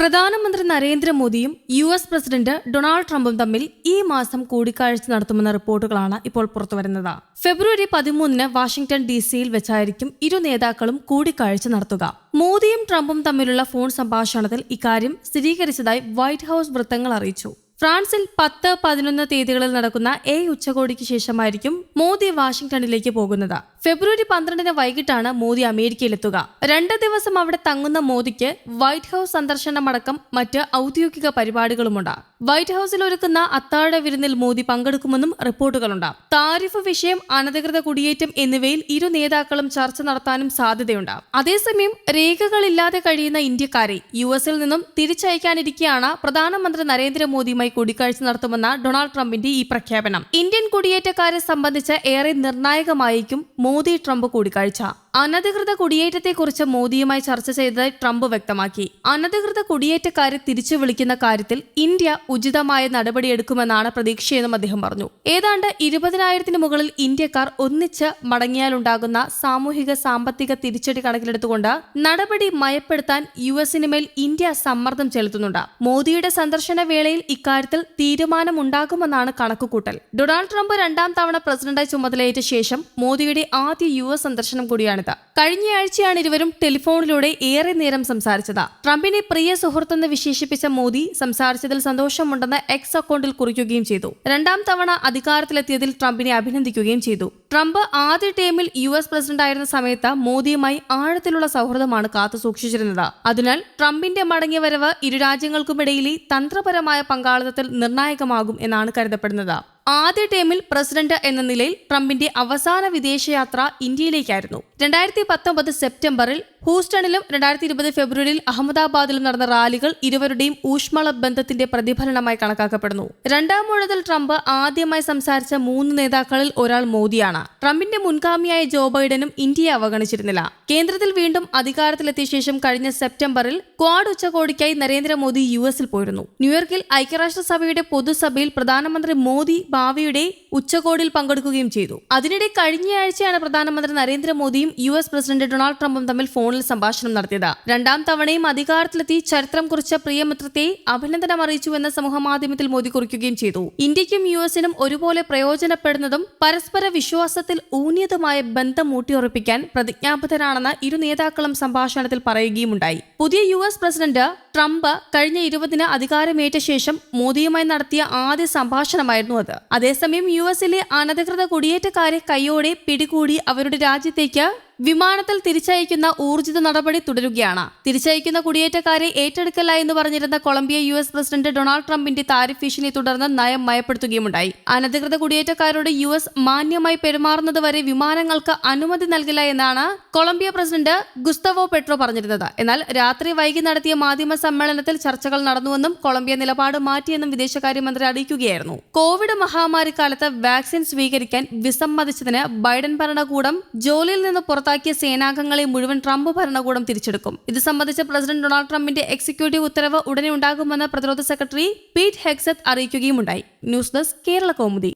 പ്രധാനമന്ത്രി നരേന്ദ്രമോദിയും U S president Donald ട്രംപും തമ്മിൽ ഈ മാസം കൂടിക്കാഴ്ച നടത്തുമെന്ന റിപ്പോർട്ടുകളാണ് ഇപ്പോൾ പുറത്തുവരുന്നത്. ഫെബ്രുവരി പതിമൂന്നിന് വാഷിംഗ്ടൺ ഡി സിയിൽ വെച്ചായിരിക്കും ഇരു നേതാക്കളും കൂടിക്കാഴ്ച നടത്തുക. മോദിയും ട്രംപും തമ്മിലുള്ള ഫോൺ സംഭാഷണത്തിൽ ഇക്കാര്യം സ്ഥിരീകരിച്ചതായി വൈറ്റ് ഹൌസ് വൃത്തങ്ങൾ അറിയിച്ചു. ഫ്രാൻസിൽ പത്ത് പതിനൊന്ന് തീയതികളിൽ നടക്കുന്ന എ ഉച്ചകോടിക്ക് ശേഷമായിരിക്കും മോദി വാഷിംഗ്ടണിലേക്ക് പോകുന്നത്. ഫെബ്രുവരി പന്ത്രണ്ടിന് വൈകിട്ടാണ് മോദി അമേരിക്കയിലെത്തുക. രണ്ട് ദിവസം അവിടെ തങ്ങുന്ന മോദിക്ക് വൈറ്റ് ഹൌസ് സന്ദർശനമടക്കം മറ്റ് ഔദ്യോഗിക പരിപാടികളുമുണ്ട്. വൈറ്റ് ഹൌസിൽ ഒരുക്കുന്ന അത്താഴ വിരുന്നിൽ മോദി പങ്കെടുക്കുമെന്നും റിപ്പോർട്ടുകളുണ്ട്. താരിഫ് വിഷയം അനധികൃത കുടിയേറ്റം എന്നിവയിൽ ഇരു നേതാക്കളും ചർച്ച നടത്താനും സാധ്യതയുണ്ട്. അതേസമയം രേഖകളില്ലാതെ കഴിയുന്ന ഇന്ത്യക്കാരെ യു എസിൽ നിന്നും തിരിച്ചയക്കാനിരിക്കെയാണ് പ്രധാനമന്ത്രി നരേന്ദ്രമോദിയുമായി കൂടിക്കാഴ്ച നടത്തുമെന്ന ഡൊണാൾഡ് ട്രംപിന്റെ ഈ പ്രഖ്യാപനം. ഇന്ത്യൻ കുടിയേറ്റക്കാരെ സംബന്ധിച്ച് ഏറെ നിർണായകമായിരിക്കും മോദി ട്രംപ് കൂടിക്കാഴ്ച. അനധികൃത കുടിയേറ്റത്തെക്കുറിച്ച് മോദിയുമായി ചർച്ച ചെയ്തതായി ട്രംപ് വ്യക്തമാക്കി. അനധികൃത കുടിയേറ്റക്കാരെ തിരിച്ചു വിളിക്കുന്ന കാര്യത്തിൽ ഇന്ത്യ ഉചിതമായ നടപടിയെടുക്കുമെന്നാണ് പ്രതീക്ഷയെന്നും അദ്ദേഹം പറഞ്ഞു. ഏതാണ്ട് ഇരുപതിനായിരത്തിന് മുകളിൽ ഇന്ത്യക്കാർ ഒന്നിച്ച് മടങ്ങിയാലുണ്ടാകുന്ന സാമൂഹിക സാമ്പത്തിക തിരിച്ചടി കണക്കിലെടുത്തുകൊണ്ട് നടപടി മയപ്പെടുത്താൻ യു എസിനുമേൽ ഇന്ത്യ സമ്മർദ്ദം ചെലുത്തുന്നുണ്ട്. മോദിയുടെ സന്ദർശന വേളയിൽ ഇക്കാര്യത്തിൽ തീരുമാനമുണ്ടാകുമെന്നാണ് കണക്കുകൂട്ടൽ. ഡൊണാൾഡ് ട്രംപ് രണ്ടാം തവണ പ്രസിഡന്റായി ചുമതലയേറ്റ ശേഷം മോദിയുടെ ആദ്യ യു എസ് സന്ദർശനം കൂടിയാണിത് കഴിഞ്ഞയാഴ്ചയാണ് ഇരുവരും ടെലിഫോണിലൂടെ ഏറെ നേരം സംസാരിച്ചത്. ട്രംപിനെ പ്രിയ സുഹൃത്തെന്ന് വിശേഷിപ്പിച്ച മോദി സംസാരിച്ചതിൽ സന്തോഷമുണ്ടെന്ന് എക്സ് അക്കൗണ്ടിൽ കുറിക്കുകയും ചെയ്തു. രണ്ടാം തവണ അധികാരത്തിലെത്തിയതിൽ ട്രംപിനെ അഭിനന്ദിക്കുകയും ചെയ്തു. ട്രംപ് ആദ്യ ടേമിൽ യു എസ് പ്രസിഡന്റായിരുന്ന സമയത്ത് മോദിയുമായി ആഴത്തിലുള്ള സൗഹൃദമാണ് കാത്തു സൂക്ഷിച്ചിരുന്നത്. അതിനാൽ ട്രംപിന്റെ മടങ്ങിവരവ് ഇരു രാജ്യങ്ങൾക്കുമിടയിലെ തന്ത്രപരമായ പങ്കാളിത്തത്തിൽ നിർണായകമാകും എന്നാണ് കരുതപ്പെടുന്നത്. ആദ്യ ടേമിൽ പ്രസിഡന്റ് എന്ന നിലയിൽ ട്രംപിന്റെ അവസാന വിദേശയാത്ര ഇന്ത്യയിലേക്കായിരുന്നു. രണ്ടായിരത്തി പത്തൊമ്പത് സെപ്റ്റംബറിൽ ഹൂസ്റ്റണിലും രണ്ടായിരത്തി ഇരുപത് ഫെബ്രുവരിയിൽ അഹമ്മദാബാദിലും നടന്ന റാലികൾ ഇരുവരുടെയും ഊഷ്മള ബന്ധത്തിന്റെ പ്രതിഫലനമായി കണക്കാക്കപ്പെടുന്നു. രണ്ടാം മുഴതിൽ ട്രംപ് ആദ്യമായി സംസാരിച്ച മൂന്ന് നേതാക്കളിൽ ഒരാൾ മോദിയാണ്. ട്രംപിന്റെ മുൻഗാമിയായ ജോ ബൈഡനും ഇന്ത്യയെ അവഗണിച്ചിരുന്നില്ല. കേന്ദ്രത്തിൽ വീണ്ടും അധികാരത്തിലെത്തിയ ശേഷം കഴിഞ്ഞ സെപ്റ്റംബറിൽ ക്വാഡ് ഉച്ചകോടിക്കായി നരേന്ദ്രമോദി യു എസിൽ പോയിരുന്നു. ന്യൂയോർക്കിൽ ഐക്യരാഷ്ട്രസഭയുടെ പൊതുസഭയിൽ പ്രധാനമന്ത്രി മോദി ഭാവിയുടെ ഉച്ചകോടിയിൽ പങ്കെടുക്കുകയും ചെയ്തു. അതിനിടെ കഴിഞ്ഞയാഴ്ചയാണ് പ്രധാനമന്ത്രി നരേന്ദ്രമോദിയും യു എസ് പ്രസിഡന്റ് ഡൊണാൾഡ് ട്രംപും തമ്മിൽ ഫോണിൽ സംഭാഷണം നടത്തിയത്. രണ്ടാം തവണയും അധികാരത്തിലെത്തി ചരിത്രം കുറിച്ച പ്രിയമിത്രത്തെ അഭിനന്ദനം അറിയിച്ചുവെന്ന് സമൂഹമാധ്യമത്തിൽ മോദി കുറിക്കുകയും ചെയ്തു. ഇന്ത്യക്കും യു എസിനും ഒരുപോലെ പ്രയോജനപ്പെടുന്നതും പരസ്പര വിശ്വാസത്തിൽ ഊന്നിയതുമായ ബന്ധം ഊട്ടിയുറപ്പിക്കാൻ പ്രതിജ്ഞാബദ്ധരാണെന്ന് ഇരു നേതാക്കളും സംഭാഷണത്തിൽ പറയുകയുമുണ്ടായി. പുതിയ യു എസ് പ്രസിഡന്റ് ട്രംപ് കഴിഞ്ഞ ഇരുപതിന് അധികാരമേറ്റ ശേഷം മോദിയുമായി നടത്തിയ ആദ്യ സംഭാഷണമായിരുന്നു അത്. അതേസമയം യു എസിലെ അനധികൃത കുടിയേറ്റക്കാരെ കൈയോടെ പിടികൂടി അവരുടെ രാജ്യത്തേക്ക് വിമാനത്തിൽ തിരിച്ചയക്കുന്ന ഊർജിത നടപടി തുടരുകയാണ്. തിരിച്ചയക്കുന്ന കുടിയേറ്റക്കാരെ ഏറ്റെടുക്കല്ല എന്ന് പറഞ്ഞിരുന്ന Colombia U S president Donald ട്രംപിന്റെ താരിഫ് ഭീഷണിയെ തുടർന്ന് നയം മയപ്പെടുത്തുകയുമുണ്ടായി. അനധികൃത കുടിയേറ്റക്കാരോട് യു എസ് മാന്യമായി പെരുമാറുന്നതുവരെ വിമാനങ്ങൾക്ക് അനുമതി നൽകില്ല എന്നാണ് കൊളംബിയ പ്രസിഡന്റ് ഗുസ്തവോ പെട്രോ പറഞ്ഞിരുന്നത്. എന്നാൽ രാത്രി വൈകി നടത്തിയ മാധ്യമ സമ്മേളനത്തിൽ ചർച്ചകൾ നടന്നുവെന്നും കൊളംബിയ നിലപാട് മാറ്റിയെന്നും വിദേശകാര്യമന്ത്രി അറിയിക്കുകയായിരുന്നു. കോവിഡ് മഹാമാരി കാലത്ത് വാക്സിൻ സ്വീകരിക്കാൻ വിസമ്മതിച്ചതിന് ബൈഡൻ ഭരണകൂടം ജോലിയിൽ നിന്ന് പുറത്താക്കിയ സേനാംഗങ്ങളെ മുഴുവൻ ട്രംപ് ഭരണകൂടം തിരിച്ചെടുക്കും. ഇത് സംബന്ധിച്ച് പ്രസിഡന്റ് ഡൊണാൾഡ് ട്രംപിന്റെ എക്സിക്യൂട്ടീവ് ഉത്തരവ് ഉടനെ ഉണ്ടാകുമെന്ന് പ്രതിരോധ secretary Pete Hegseth അറിയിക്കുകയുമുണ്ടായി. News desk Kerala Kaumudi.